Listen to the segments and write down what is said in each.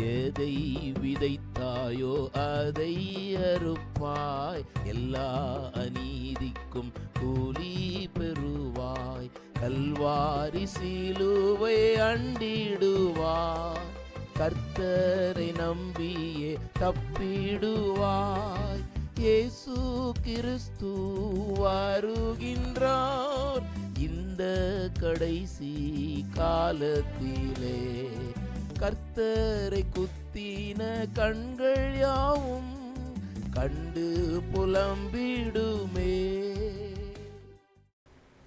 எதை விதைத்தாயோ அதை அறுப்பாய். எல்லா அநீதிக்கும் கூலி பெறுவாய். கல்வாரி சிலுவை அண்டிடுவாய். கர்த்தரை நம்பியே தப்பிடுவாய். இயேசு கிறிஸ்து வருகின்றார். இந்த கடைசி காலத்திலே கர்த்தரை குத்தின கண்கள் யாவும் கண்டு புலம்பிடுமே.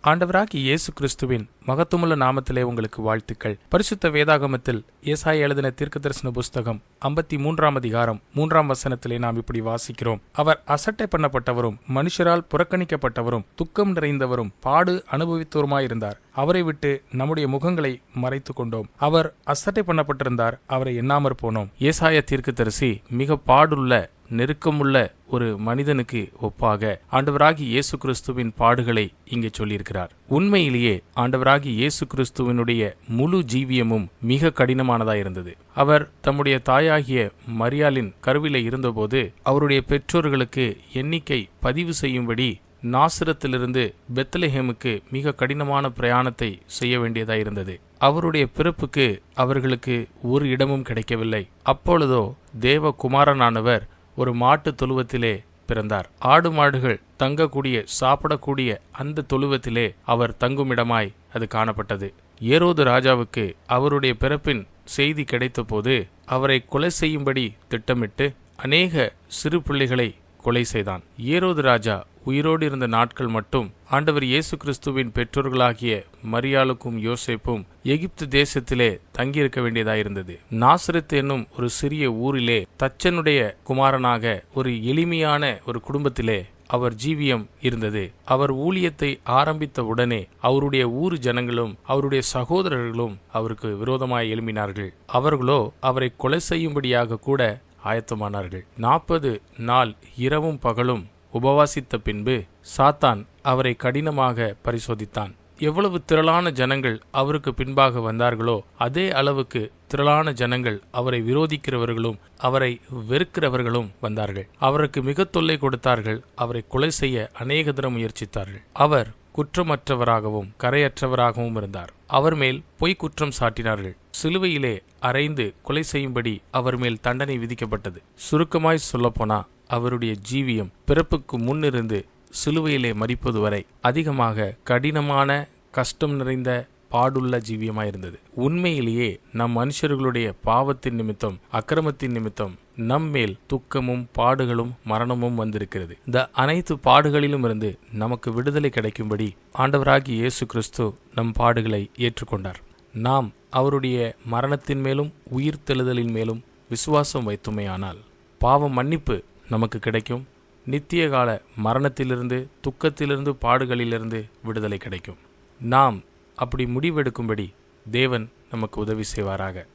ஆண்டவராகி இயேசு கிறிஸ்துவின் மகத்துவமுள்ள நாமத்திலே உங்களுக்கு வாழ்த்துக்கள். பரிசுத்த வேதாகமத்தில் ஏசாய் எழுதின தீர்க்கதரிசன புஸ்தகம் ஐம்பத்தி மூன்றாம் அதிகாரம் மூன்றாம் வசனத்திலே நாம் இப்படி வாசிக்கிறோம். அவர் அசட்டை பண்ணப்பட்டவரும் மனுஷரால் புறக்கணிக்கப்பட்டவரும் துக்கம் நிறைந்தவரும் பாடு அனுபவித்தவருமாயிருந்தார். அவரை விட்டு நம்முடைய முகங்களை மறைத்து கொண்டோம். அவர் அசட்டை பண்ணப்பட்டிருந்தார் அவரை எண்ணாமற் போனோம் ஏசாய தீர்க்கதரிசி மிக பாடுள்ள நெருக்கமுள்ள ஒரு மனிதனுக்கு ஒப்பாக ஆண்டவராகி இயேசு கிறிஸ்துவின் பாடுகளை இங்கே சொல்லியிருக்கிறார். உண்மையிலேயே ஆண்டவராகி இயேசு கிறிஸ்துவினுடைய முழு ஜீவியமும் மிக கடினமானதாய் இருந்தது. அவர் தம்முடைய தாயாகிய மரியாலின் கருவிலே இருந்தபோது அவருடைய பெற்றோர்களுக்கு எண்ணிக்கை பதிவு செய்யும்படி நாசிரத்திலிருந்து பெத்லஹேமுக்கு மிக கடினமான பிரயாணத்தை செய்ய வேண்டியதாய் இருந்தது. அவருடைய பிறப்புக்கு அவர்களுக்கு ஒரு இடமும் கிடைக்கவில்லை. அப்பொழுதோ தேவகுமாரனானவர் ஒரு மாட்டு தொழுவத்திலே பிறந்தார். ஆடு மாடுகள் தங்கக்கூடிய சாப்பிடக்கூடிய அந்த தொழுவத்திலே அவர் தங்குமிடமாய் அது காணப்பட்டது. ஏரோது ராஜாவுக்கு அவருடைய பிறப்பின் செய்தி கிடைத்தபோது அவரை கொலை செய்யும்படி திட்டமிட்டு அநேக சிறு பிள்ளைகளை கொலை செய்தான். ஏரோது ராஜா உயிரோடு இருந்த நாட்கள் மட்டும் ஆண்டவர் இயேசு கிறிஸ்துவின் பெற்றோர்களாகிய மரியாளுக்கும் யோசேப்பும் எகிப்து தேசத்திலே தங்கியிருக்க வேண்டியதாயிருந்தது. நாசரத் என்னும் ஒரு சிறிய ஊரிலே தச்சனுடைய குமாரனாக ஒரு எளிமையான ஒரு குடும்பத்திலே அவர் ஜீவியம் இருந்தது. அவர் ஊழியத்தை ஆரம்பித்த உடனே அவருடைய ஊர் ஜனங்களும் அவருடைய சகோதரர்களும் அவருக்கு விரோதமாய் எழும்பினார்கள். அவர்களோ அவரை கொலை செய்யும்படியாக கூட ஆயத்தமானார்கள். நாற்பது நாள் இரவும் பகலும் உபவாசித்த பின்பு சாத்தான் அவரை கடினமாக பரிசோதித்தான். எவ்வளவு திரளான ஜனங்கள் அவருக்கு பின்பாக வந்தார்களோ அதே அளவுக்கு திரளான ஜனங்கள் அவரை விரோதிக்கிறவர்களும் அவரை வெறுக்கிறவர்களும் வந்தார்கள். அவருக்கு மிக தொல்லை கொடுத்தார்கள் அவரை கொலை செய்ய அநேக தரம் முயற்சித்தார்கள். அவர் குற்றமற்றவராகவும் கரையற்றவராகவும் இருந்தார். அவர் மேல் பொய் குற்றம் சாட்டினார்கள். சிலுவையிலே அரைந்து கொலை செய்யும்படி அவர் மேல் தண்டனை விதிக்கப்பட்டது. சுருக்கமாய் சொல்லப்போனா அவருடைய ஜீவியம் பிறப்புக்கு முன்னிருந்து சிலுவையிலே மறிப்பது வரை அதிகமாக கடினமான கஷ்டம் நிறைந்த பாடுள்ள ஜீவியமாயிருந்தது. உண்மையிலேயே நம் மனுஷர்களுடைய பாவத்தின் நிமித்தம் அக்கிரமத்தின் நிமித்தம் நம்மேல் துக்கமும் பாடுகளும் மரணமும் வந்திருக்கிறது. இந்த அனைத்து பாடுகளிலும் இருந்து நமக்கு விடுதலை கிடைக்கும்படி ஆண்டவராகி இயேசு கிறிஸ்து நம் பாடுகளை ஏற்றுக்கொண்டார். நாம் அவருடைய மரணத்தின் மேலும் உயிர் தெழுதலின் மேலும் விசுவாசம் வைத்துமையானால் பாவ மன்னிப்பு நமக்கு கிடைக்கும். நித்திய கால மரணத்திலிருந்து துக்கத்திலிருந்து பாடுகளிலிருந்து விடுதலை கிடைக்கும். நாம் அப்படி முடிவெடுக்கும்படி தேவன் நமக்கு உதவி செய்வாராக.